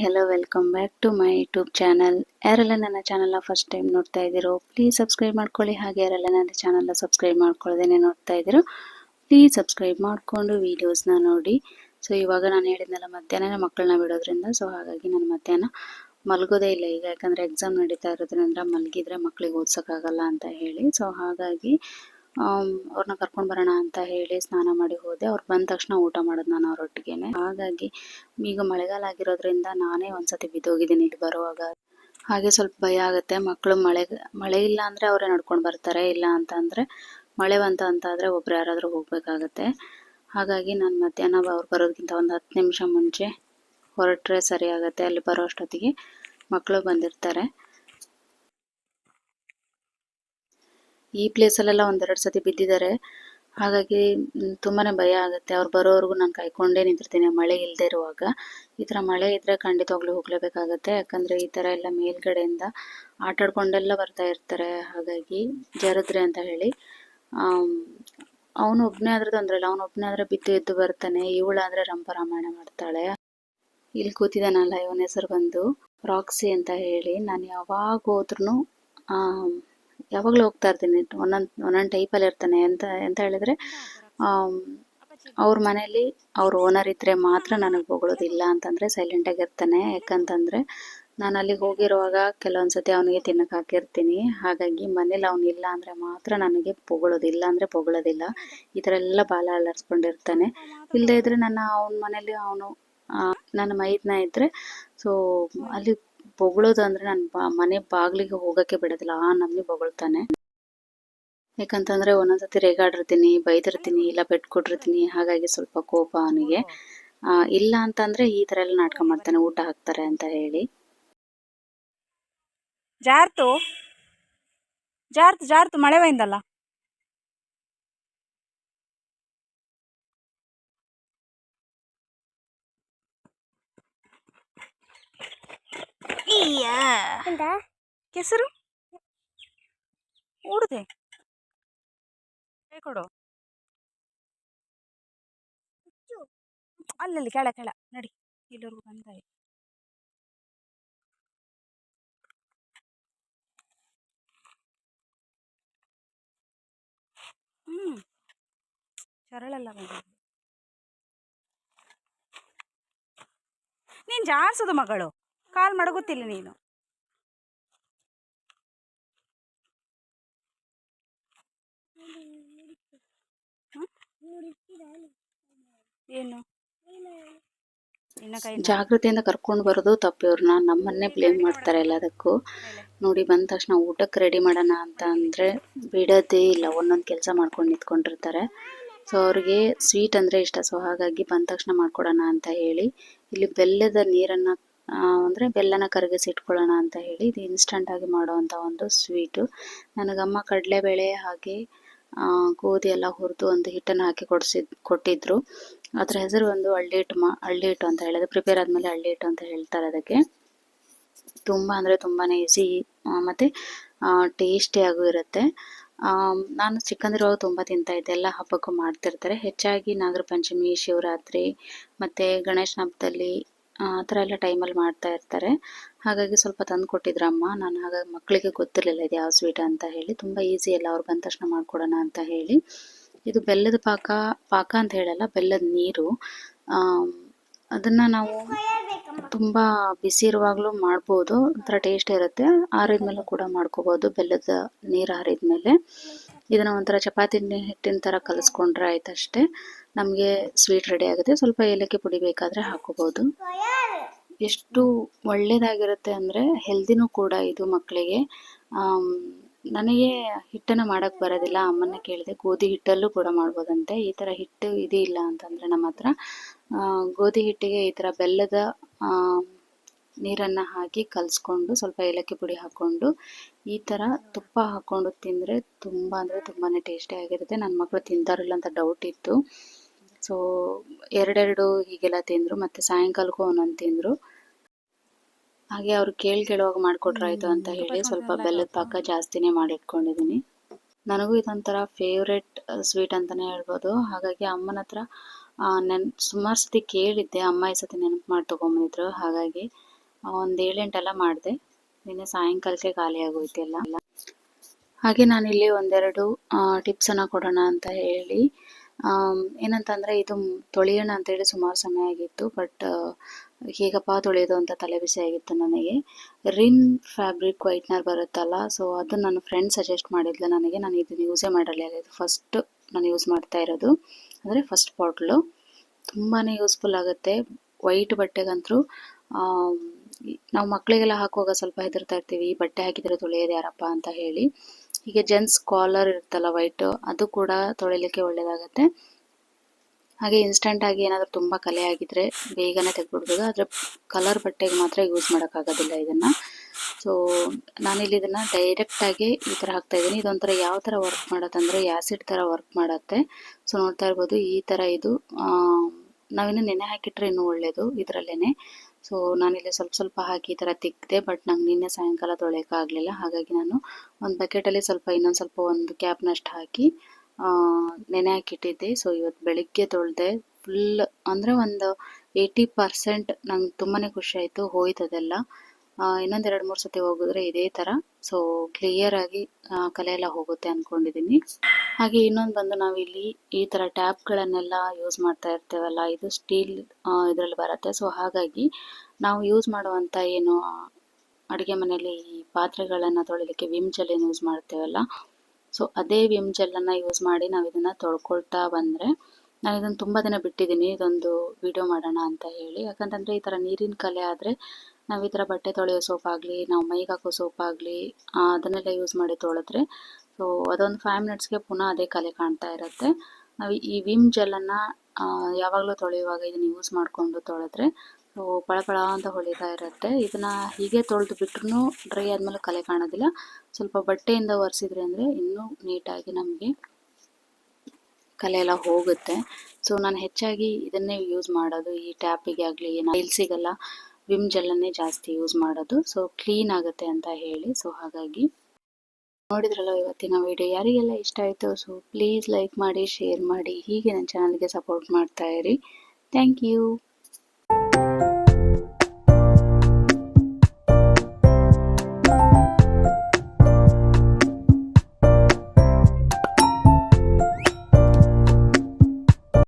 Hello welcome back to my YouTube channel ಯಾರೆಲ್ಲ ನನ್ನ ಚಾನಲ್ನ ಫಸ್ಟ್ ಟೈಮ್ ನೋಡ್ತಾ ಇದ್ದೀರೋ ಪ್ಲೀಸ್ ಸಬ್ಸ್ಕ್ರೈಬ್ ಮಾಡ್ಕೊಳ್ಳಿ. ಹಾಗೆ ಯಾರೆಲ್ಲ ನನ್ನ ಚಾನಲ್ನ ಸಬ್ಸ್ಕ್ರೈಬ್ ಮಾಡ್ಕೊಳ್ಳೋದೇನೆ ನೋಡ್ತಾ ಇದ್ದೀರೋ ಪ್ಲೀಸ್ ಸಬ್ಸ್ಕ್ರೈಬ್ ಮಾಡಿಕೊಂಡು ವೀಡಿಯೋಸ್ನ ನೋಡಿ. ಸೊ ಇವಾಗ ನಾನು ಹೇಳಿದ್ನಲ್ಲ ಮಧ್ಯಾಹ್ನ ಮಕ್ಕಳನ್ನ ಬಿಡೋದ್ರಿಂದ. ಸೊ ಹಾಗಾಗಿ ನಾನು ಮಧ್ಯಾಹ್ನ ಮಲಗೋದೇ ಇಲ್ಲ. ಈಗ ಯಾಕಂದರೆ ಎಕ್ಸಾಮ್ ನಡೀತಾ ಇರೋದ್ರಿಂದ ಮಲಗಿದ್ರೆ ಮಕ್ಕಳಿಗೆ ಓದ್ಸೋಕ್ಕಾಗಲ್ಲ ಅಂತ ಹೇಳಿ. ಸೊ ಹಾಗಾಗಿ ಅವ್ರನ್ನ ಕರ್ಕೊಂಡು ಬರೋಣ ಅಂತ ಹೇಳಿ ಸ್ನಾನ ಮಾಡಿ ಹೋದೆ. ಅವ್ರು ಬಂದ ತಕ್ಷಣ ಊಟ ಮಾಡೋದು ನಾನು ಅವರೊಟ್ಟಿಗೆನೆ. ಹಾಗಾಗಿ ಈಗ ಮಳೆಗಾಲ ಆಗಿರೋದ್ರಿಂದ ನಾನೇ ಒಂದ್ಸತಿ ಬಿದ್ದೋಗಿದ್ದೀನಿ ಇಲ್ಲಿ ಬರುವಾಗ. ಹಾಗೆ ಸ್ವಲ್ಪ ಭಯ ಆಗುತ್ತೆ. ಮಕ್ಕಳು ಮಳೆ ಮಳೆ ಇಲ್ಲ ಅಂದರೆ ಅವರೇ ನಡ್ಕೊಂಡು ಬರ್ತಾರೆ. ಇಲ್ಲ ಅಂತ ಅಂದರೆ ಮಳೆ ಬಂತ ಅಂತ ಆದರೆ ಒಬ್ರು ಯಾರಾದರೂ ಹೋಗಬೇಕಾಗತ್ತೆ. ಹಾಗಾಗಿ ನಾನು ಮಧ್ಯಾಹ್ನ ಅವ್ರು ಬರೋದಕ್ಕಿಂತ ಒಂದು ಹತ್ತು ನಿಮಿಷ ಮುಂಚೆ ಹೊರಟ್ರೆ ಸರಿ ಆಗುತ್ತೆ. ಅಲ್ಲಿ ಬರೋ ಅಷ್ಟೊತ್ತಿಗೆ ಮಕ್ಕಳು ಬಂದಿರ್ತಾರೆ. ಈ ಪ್ಲೇಸ್ ಅಲ್ಲೆಲ್ಲ ಒಂದೆರಡು ಸತಿ ಬಿದ್ದಿದ್ದಾರೆ. ಹಾಗಾಗಿ ತುಂಬಾನೇ ಭಯ ಆಗುತ್ತೆ. ಅವ್ರು ಬರೋವರೆಗೂ ನಾನು ಕಾಯ್ಕೊಂಡೇ ನಿಂತಿರ್ತೀನಿ. ಮಳೆ ಇಲ್ಲದೆ ಇರುವಾಗ. ಈ ತರ ಮಳೆ ಇದ್ರೆ ಖಂಡಿತವಾಗ್ಲೂ ಹೋಗ್ಲೇಬೇಕಾಗತ್ತೆ. ಯಾಕಂದ್ರೆ ಈ ತರ ಎಲ್ಲ ಮೇಲ್ಗಡೆಯಿಂದ ಆಟ ಆಡ್ಕೊಂಡೆಲ್ಲ ಬರ್ತಾ ಇರ್ತಾರೆ. ಹಾಗಾಗಿ, ಜರದ್ರೆ ಅಂತ ಹೇಳಿ ಅವನು ಒಬ್ಬನೇ ಆದ್ರೆ ತೊಂದರೆ ಇಲ್ಲ. ಅವನು ಒಬ್ಬನೇ ಆದ್ರೆ ಬಿದ್ದು ಎದ್ದು ಬರ್ತಾನೆ. ಇವಳಾದ್ರೆ ರಂಪ ರಾಮಾಯಣ ಮಾಡ್ತಾಳೆ. ಇಲ್ಲಿ ಕೂತಿದ್ದಾನಲ್ಲ ಇವನ ಹೆಸರು ಬಂದು ರಾಕ್ಸಿ ಅಂತ ಹೇಳಿ. ನಾನು ಯಾವಾಗ ಹೋದ್ರೂ ಯಾವಾಗಲೂ ಹೋಗ್ತಾ ಇರ್ತೀನಿ. ಒಂದೊಂದು ಒಂದೊಂದು ಟೈಪಲ್ಲಿ ಇರ್ತಾನೆ ಎಂತ ಎಂತ ಹೇಳಿದ್ರೆ ಅವ್ರ ಮನೇಲಿ ಅವ್ರ ಓನರ್ ಇದ್ರೆ ಮಾತ್ರ ನನಗೆ ಅಂತಂದ್ರೆ ಸೈಲೆಂಟ್ ಆಗಿರ್ತಾನೆ ಯಾಕಂತಂದ್ರೆ ನಾನು ಅಲ್ಲಿಗೆ ಹೋಗಿರುವಾಗ ಕೆಲವೊಂದ್ಸತಿ ಅವನಿಗೆ ತಿನ್ನಕ್ಕೆ ಹಾಕಿರ್ತೀನಿ. ಹಾಗಾಗಿ ಮನೇಲಿ ಅವನಿಲ್ಲ ಅಂದರೆ ಮಾತ್ರ ನನಗೆ ಪೊಗಳೋದಿಲ್ಲ ಅಂದರೆ ಪೊಗಳೋದಿಲ್ಲ ಈ ಥರ ಎಲ್ಲ ಬಾಲ ಅಲರ್ಸ್ಕೊಂಡಿರ್ತಾನೆ ಇಲ್ಲದೇ ಇದ್ರೆ ನನ್ನ ಅವನ ಮನೇಲಿ ಅವನು ನನ್ನ ಮೈದನ ಇದ್ರೆ ಸೊ ಅಲ್ಲಿ ಬೊಗಳೋದು ಅಂದ್ರೆ ಬಾ, ಮನೆ ಬಾಗ್ಲಿಗೆ ಹೋಗಕ್ಕೆ ಬಿಡೋದಿಲ್ಲ, ಆ ನಮ್ನಿ ಬೊಗಳ್ತಾನೆ. ಯಾಕಂತಂದ್ರೆ ಒಂದೊಂದ್ಸತಿ ರೇಗಾಡಿರ್ತೀನಿ, ಬೈದಿರ್ತೀನಿ, ಇಲ್ಲ ಬೆಟ್ಕೊಟ್ಟಿರ್ತೀನಿ ಹಾಗಾಗಿ ಸ್ವಲ್ಪ ಕೋಪ ಅವನಿಗೆ. ಆ, ಇಲ್ಲ ಅಂತಂದ್ರೆ ಈ ತರ ಎಲ್ಲ ನಾಟಕ ಮಾಡ್ತಾನೆ, ಊಟ ಹಾಕ್ತಾರೆ ಅಂತ ಹೇಳಿ. ಜಾರ್ತು ಜಾರ್ತು ಜಾರ್ತು ಮಳೆ ಬೈಂದಲ್ಲ ಕೆಸರು? ಊಡದೆ? ಕೊಡು. ಅಲ್ಲಲ್ಲಿ ಕೆಳ ಕೆಳ. ನಡಿ. ಎಲ್ಲರಿಗೂ ಬಂದಾಯಿ ಹ್ಮ್. ಚರಳೆಲ್ಲ ಬಂದಿದೆ. ನೀನ್ ಜಾಡ್ಸೋದು ಮಗಳು. ಕಾಲ್ ಮಡಗುತ್ತಿಲ್ಲ ನೀನು. ಏನು? ಜಾಗೃತಿಯಿಂದ ಕರ್ಕೊಂಡು ಬರೋದು ತಪ್ಪಿವ್ರನ್ನ ನಮ್ಮನ್ನೇ ಬ್ಲೇಮ್ ಮಾಡ್ತಾರೆ ಎಲ್ಲದಕ್ಕೂ. ನೋಡಿ ಬಂದ ತಕ್ಷಣ ಊಟಕ್ಕೆ ರೆಡಿ ಮಾಡೋಣ ಅಂತ ಅಂದರೆ ಬಿಡೋದೇ ಇಲ್ಲ. ಒಂದೊಂದು ಕೆಲಸ ಮಾಡ್ಕೊಂಡು ನಿಂತ್ಕೊಂಡಿರ್ತಾರೆ. ಸೊ ಅವ್ರಿಗೆ ಸ್ವೀಟ್ ಅಂದರೆ ಇಷ್ಟ. ಸೊ ಹಾಗಾಗಿ ಬಂದ ತಕ್ಷಣ ಮಾಡ್ಕೊಡೋಣ ಅಂತ ಹೇಳಿ ಇಲ್ಲಿ ಬೆಲ್ಲದ ನೀರನ್ನು ಅಂದರೆ ಬೆಲ್ಲನ ಕರಗಿಸಿ ಇಟ್ಕೊಳ್ಳೋಣ ಅಂತ ಹೇಳಿ ಇದು ಇನ್ಸ್ಟಂಟಾಗಿ ಮಾಡುವಂಥ ಒಂದು ಸ್ವೀಟು ನನಗಮ್ಮ ಕಡಲೆಬೇಳೆ ಹಾಗೆ ಗೋಧಿ ಎಲ್ಲ ಹುರಿದು ಒಂದು ಹಿಟ್ಟನ್ನು ಹಾಕಿ ಕೊಡಿಸಿದ್, ಕೊಟ್ಟಿದ್ರು. ಅದರ ಹೆಸರು ಒಂದು ಹಳ್ಳಿ ಹಿಟ್ಟು ಮಾ, ಹಳ್ಳಿ ಹಿಟ್ಟು ಅಂತ ಹೇಳಿದ್ರೆ ಪ್ರಿಪೇರ್ ಆದಮೇಲೆ ಹಳ್ಳಿ ಹಿಟ್ಟು ಅಂತ ಹೇಳ್ತಾರೆ ಅದಕ್ಕೆ. ತುಂಬ ಅಂದರೆ ತುಂಬಾ ಈಸಿ ಮತ್ತು ಟೇಸ್ಟಿಯಾಗೂ ಇರುತ್ತೆ. ನಾನು ಚಿಕ್ಕಂದಿರುವಾಗ ತುಂಬ ತಿಂತಾ ಇದ್ದೆ, ಎಲ್ಲ ಹಬ್ಬಕ್ಕೂ ಮಾಡ್ತಿರ್ತಾರೆ. ಹೆಚ್ಚಾಗಿ ನಾಗರ ಪಂಚಮಿ ಶಿವರಾತ್ರಿ, ಮತ್ತು ಗಣೇಶನ ಹಬ್ಬದಲ್ಲಿ ಆ ಥರ ಎಲ್ಲ ಟೈಮಲ್ಲಿ ಮಾಡ್ತಾ ಇರ್ತಾರೆ. ಹಾಗಾಗಿ ಸ್ವಲ್ಪ ತಂದು ಕೊಟ್ಟಿದ್ರು ಅಮ್ಮ. ನಾನು ಹಾಗಾಗಿ ಮಕ್ಕಳಿಗೆ ಗೊತ್ತಿರಲಿಲ್ಲ ಇದು ಯಾವ ಸ್ವೀಟ್ ಅಂತ ಹೇಳಿ. ತುಂಬ ಈಸಿ ಎಲ್ಲ ಅವ್ರು ಬಂದ ತಕ್ಷಣ ಮಾಡ್ಕೊಡೋಣ ಅಂತ ಹೇಳಿ. ಇದು ಬೆಲ್ಲದ ಪಾಕ ಪಾಕ ಅಂತ ಹೇಳಲ್ಲ, ಬೆಲ್ಲದ ನೀರು. ಅದನ್ನು ನಾವು ತುಂಬ ಬಿಸಿ ಇರುವಾಗಲೂ ಮಾಡ್ಬೋದು. ಒಂಥರ ಟೇಸ್ಟ್ ಇರುತ್ತೆ. ಆರಿದ್ಮೇಲೆ ಕೂಡ ಮಾಡ್ಕೋಬೋದು ಬೆಲ್ಲದ ನೀರು ಆರಿದ್ಮೇಲೆ. ಇದನ್ನು ಒಂಥರ ಚಪಾತಿ ಹಿಟ್ಟಿನ ತರ ಕಲಸ್ಕೊಂಡ್ರೆ ಆಯ್ತಷ್ಟೇ. ನಮಗೆ ಸ್ವೀಟ್ ರೆಡಿ ಆಗುತ್ತೆ. ಸ್ವಲ್ಪ ಏಲಕ್ಕಿ ಪುಡಿ ಬೇಕಾದ್ರೆ ಹಾಕೋಬೋದು. ಎಷ್ಟು ಒಳ್ಳೇದಾಗಿರುತ್ತೆ ಅಂದ್ರೆ ಹೆಲ್ದಿನೂ ಕೂಡ ಇದು ಮಕ್ಕಳಿಗೆ ನನಗೆ ಹಿಟ್ಟನ್ನು ಮಾಡಕ್ ಬರೋದಿಲ್ಲ. ಅಮ್ಮನ್ನ ಕೇಳಿದೆ, ಗೋಧಿ ಹಿಟ್ಟಲ್ಲೂ ಕೂಡ ಮಾಡ್ಬೋದಂತೆ. ಈ ಥರ ಹಿಟ್ಟು ಇದಿಲ್ಲ ಅಂತಂದ್ರೆ ನಮ್ಮ ಹತ್ರ. ಗೋಧಿ ಹಿಟ್ಟಿಗೆ ಈ ತರ ಬೆಲ್ಲದ ನೀರನ್ನು ಹಾಕಿ ಕಲಿಸ್ಕೊಂಡು ಸ್ವಲ್ಪ ಏಲಕ್ಕಿ ಪುಡಿ ಹಾಕ್ಕೊಂಡು ಈ ಥರ ತುಪ್ಪ ಹಾಕ್ಕೊಂಡು ತಿಂದರೆ ತುಂಬ ಅಂದರೆ ತುಂಬಾ ಟೇಸ್ಟಿಯಾಗಿರುತ್ತೆ ನನ್ನ ಮಕ್ಕಳು ತಿಂತಾರಿಲ್ಲ ಅಂತ ಡೌಟ್ ಇತ್ತು. ಸೊ ಎರಡೆರಡು ಹೀಗೆಲ್ಲ ತಿಂದರು ಮತ್ತು ಸಾಯಂಕಾಲಕ್ಕೂ ಒಂದೊಂದು ತಿಂದರು. ಹಾಗೆ ಅವ್ರು ಕೇಳಿ ಕೇಳುವಾಗ ಮಾಡಿಕೊಟ್ರಾಯ್ತು ಅಂತ ಹೇಳಿ ಸ್ವಲ್ಪ ಬೆಲ್ಲದ ಪಾಕ ಜಾಸ್ತಿನೇ ಮಾಡಿಟ್ಕೊಂಡಿದ್ದೀನಿ ನನಗೂ ಇದೊಂಥರ ಫೇವ್ರೆಟ್ ಸ್ವೀಟ್ ಅಂತಲೇ ಹೇಳ್ಬೋದು. ಹಾಗಾಗಿ ಅಮ್ಮನ ಹತ್ರ ನೆನ್ ಸುಮಾರು ಸತಿ ಕೇಳಿದ್ದೆ. ಅಮ್ಮ ಈ ಸತಿ ನೆನಪು ಮಾಡಿ ತೊಗೊಂಬಂದಿದ್ರು. ಹಾಗಾಗಿ ಒಂದು ಏಳೆಂಟೆಲ್ಲ ಮಾಡಿದೆ. ನಿನ್ನೆ ಸಾಯಂಕಾಲಕ್ಕೆ ಖಾಲಿ ಆಗೋಯ್ತು ಎಲ್ಲ. ಹಾಗೆ ನಾನಿಲ್ಲಿ ಒಂದೆರಡು ಟಿಪ್ಸನ್ನು ಕೊಡೋಣ ಅಂತ ಹೇಳಿ. ಏನಂತಂದರೆ ಇದು ತೊಳೆಯೋಣ ತೊಳೆಯೋಣ ಅಂತೇಳಿ ಸುಮಾರು ಸಮಯ ಆಗಿತ್ತು. ಬಟ್ ಹೇಗಪ್ಪ ತೊಳೆಯೋದು ಅಂತ ತಲೆ ಬಿಸಿ ಆಗಿತ್ತು ನನಗೆ. ರಿನ್ ಫ್ಯಾಬ್ರಿಕ್ ವೈಟ್ನರ್ ಬರುತ್ತಲ್ಲ, ಸೊ ಅದು ನನ್ನ ಫ್ರೆಂಡ್ ಸಜೆಸ್ಟ್ ಮಾಡಿದ್ಲು ನನಗೆ. ನಾನು ಇದನ್ನು ಯೂಸೇ ಮಾಡಿರಲಿಲ್ಲ ಇದು ಫಸ್ಟ್ ನಾನು ಯೂಸ್ ಮಾಡ್ತಾ ಇರೋದು. ಅಂದರೆ ಫಸ್ಟ್ ಬಾಟ್ಲು ತುಂಬಾ ಯೂಸ್ಫುಲ್ ಆಗುತ್ತೆ. ವೈಟ್ ಬಟ್ಟೆಗಂತೂ ನಾವು ಮಕ್ಕಳಿಗೆಲ್ಲ ಹಾಕುವಾಗ ಸ್ವಲ್ಪ ಹೆದರ್ತಾ ಇರ್ತೀವಿ, ಈ ಬಟ್ಟೆ ಹಾಕಿದರೆ ತೊಳೆಯೋದು ಯಾರಪ್ಪ ಅಂತ ಹೇಳಿ. ಹೀಗೆ ಜೆಂಟ್ಸ್ ಕಾಲರ್ ಇರುತ್ತಲ್ಲ ವೈಟ್ ಅದು ಕೂಡ ತೊಳಿಲಿಕ್ಕೆ ಒಳ್ಳೆಯದಾಗತ್ತೆ ಹಾಗೆ ಇನ್ಸ್ಟೆಂಟ್ ಆಗಿ ಏನಾದರೂ ತುಂಬ ಕಲೆ ಆಗಿದ್ರೆ ಬೇಗನೆ ತೆಗೆದ್ಬಿಡ್ಬೋದು. ಆದರೆ ಕಲರ್ ಬಟ್ಟೆಗೆ ಮಾತ್ರ ಯೂಸ್ ಮಾಡೋಕ್ಕಾಗೋದಿಲ್ಲ ಇದನ್ನು. ಸೊ ನಾನಿಲ್ಲಿ ಇದನ್ನು ಡೈರೆಕ್ಟಾಗಿ ಈ ಥರ ಹಾಕ್ತಾ ಇದ್ದೀನಿ. ಇದೊಂಥರ ಯಾವ ಥರ ವರ್ಕ್ ಮಾಡತ್ತಂದರೆ ಆ್ಯಸಿಡ್ ಥರ ವರ್ಕ್ ಮಾಡುತ್ತೆ. ಸೊ ನೋಡ್ತಾ ಇರ್ಬೋದು ಈ ಥರ ಇದು ನಾವಿನ್ನು ನೆನೆ ಹಾಕಿಟ್ರೆ ಇನ್ನೂ ಒಳ್ಳೆಯದು ಇದರಲ್ಲೇ ಸೊ ನಾನಿಲ್ಲಿ ಸ್ವಲ್ಪ ಸ್ವಲ್ಪ ಹಾಕಿ ಈ ಥರ ತಿಕ್ಕಿದೆ ಬಟ್ ನಂಗೆ ನಿನ್ನೆ ಸಾಯಂಕಾಲ ತೊಳೆಯೋಕ್ಕಾಗಲಿಲ್ಲ ಹಾಗಾಗಿ ನಾನು ಒಂದು ಬಕೆಟಲ್ಲಿ ಸ್ವಲ್ಪ ಇನ್ನೊಂದು ಸ್ವಲ್ಪ ಒಂದು ಕ್ಯಾಪ್ನಷ್ಟು ಹಾಕಿ ನೆನೆ ಹಾಕಿಟ್ಟಿದ್ದೆ. ಸೊ ಇವತ್ತು ಬೆಳಿಗ್ಗೆ ತೊಳೆದೆ ಫುಲ್ ಅಂದರೆ ಒಂದು ಏಯ್ಟಿ ಪರ್ಸೆಂಟ್ ನಂಗೆ ತುಂಬಾ ಖುಷಿ ಆಯಿತು ಹೋಯ್ತು ಅದೆಲ್ಲ ಇನ್ನೊಂದು ಎರಡ್ ಮೂರು ಸತಿ ಹೋಗಿದ್ರೆ ಇದೇ ತರ. ಸೊ ಕ್ಲಿಯರ್ ಆಗಿ ಕಲೆ ಎಲ್ಲ ಹೋಗುತ್ತೆ ಅನ್ಕೊಂಡಿದೀನಿ. ಹಾಗೆ ಇನ್ನೊಂದು ಬಂದು ನಾವಿಲ್ಲಿ ಈ ಥರ ಟ್ಯಾಪ್ಗಳನ್ನೆಲ್ಲ ಯೂಸ್ ಮಾಡ್ತಾ ಇರ್ತೇವಲ್ಲ, ಇದು ಸ್ಟೀಲ್ ಇದರಲ್ಲಿ ಬರುತ್ತೆ. ಸೊ ಹಾಗಾಗಿ ನಾವು ಯೂಸ್ ಮಾಡುವಂತ ಏನು ಅಡುಗೆ ಮನೆಯಲ್ಲಿ ಈ ಪಾತ್ರೆಗಳನ್ನು ತೊಳಿಲಿಕ್ಕೆ ವಿಮ್ ಜೆಲ್ ಏನು ಯೂಸ್ ಮಾಡ್ತೇವಲ್ಲ ಸೊ ಅದೇ ವಿಮ್ ಜೆಲ್ಲನ್ನು ಯೂಸ್ ಮಾಡಿ ನಾವು ಇದನ್ನ ತೊಳ್ಕೊಳ್ತಾ ಬಂದ್ರೆ, ನಾನು ಇದನ್ನು ತುಂಬ ದಿನ ಬಿಟ್ಟಿದ್ದೀನಿ ಇದೊಂದು ವಿಡಿಯೋ ಮಾಡೋಣ ಅಂತ ಹೇಳಿ. ಯಾಕಂತಂದರೆ ಈ ಥರ ನೀರಿನ ಕಲೆ ಆದರೆ ನಾವು ಈ ಥರ ಬಟ್ಟೆ ತೊಳೆಯೋ ಸೋಪ್ ಆಗಲಿ, ನಾವು ಮೈಗೆ ಹಾಕೋ ಸೋಪ್ ಆಗಲಿ ಅದನ್ನೆಲ್ಲ ಯೂಸ್ ಮಾಡಿ ತೊಳೆದ್ರೆ ಸೊ ಅದೊಂದು ಫೈವ್ ಮಿನಿಟ್ಸ್ಗೆ ಪುನಃ ಅದೇ ಕಲೆ ಕಾಣ್ತಾ ಇರುತ್ತೆ. ನಾವು ಈ ವಿಮ್ ಜೆಲ್ಲನ್ನು ಯಾವಾಗಲೂ ತೊಳೆಯುವಾಗ ಇದನ್ನು ಯೂಸ್ ಮಾಡಿಕೊಂಡು ತೊಳೆದ್ರೆ ಸೊ ಪಳಪಳ ಅಂತ ಹೊಳಿತಾ ಇರುತ್ತೆ. ಇದನ್ನು ಹೀಗೆ ತೊಳೆದು ಬಿಟ್ರೂ ಡ್ರೈ ಆದಮೇಲೆ ಕಲೆ ಕಾಣೋದಿಲ್ಲ. ಸ್ವಲ್ಪ ಬಟ್ಟೆಯಿಂದ ಒರೆಸಿದ್ರೆ ಅಂದರೆ ಇನ್ನೂ ನೀಟಾಗಿ ನಮಗೆ ಕಲೆ ಎಲ್ಲ ಹೋಗುತ್ತೆ. ಸೊ ನಾನು ಹೆಚ್ಚಾಗಿ ಇದನ್ನೇ ಯೂಸ್ ಮಾಡೋದು. ಈ ಟ್ಯಾಪಿಗೆ ಆಗಲಿ ಟೈಲ್ಸಿಗೆಲ್ಲ ವಿಮ್ ಜೆಲ್ಲನ್ನೇ ಜಾಸ್ತಿ ಯೂಸ್ ಮಾಡೋದು. ಸೊ ಕ್ಲೀನ್ ಆಗುತ್ತೆ ಅಂತ ಹೇಳಿ. ಸೊ ಹಾಗಾಗಿ ನೋಡಿದ್ರಲ್ಲ ಇವತ್ತಿನ ವಿಡಿಯೋ ಯಾರಿಗೆಲ್ಲ ಇಷ್ಟ ಆಯಿತು ಸೊ ಪ್ಲೀಸ್ ಲೈಕ್ ಮಾಡಿ ಶೇರ್ ಮಾಡಿ. ಹೀಗೆ ನನ್ನ ಚಾನಲ್ಗೆ ಸಪೋರ್ಟ್ ಮಾಡ್ತಾ ಇರಿ. Thank you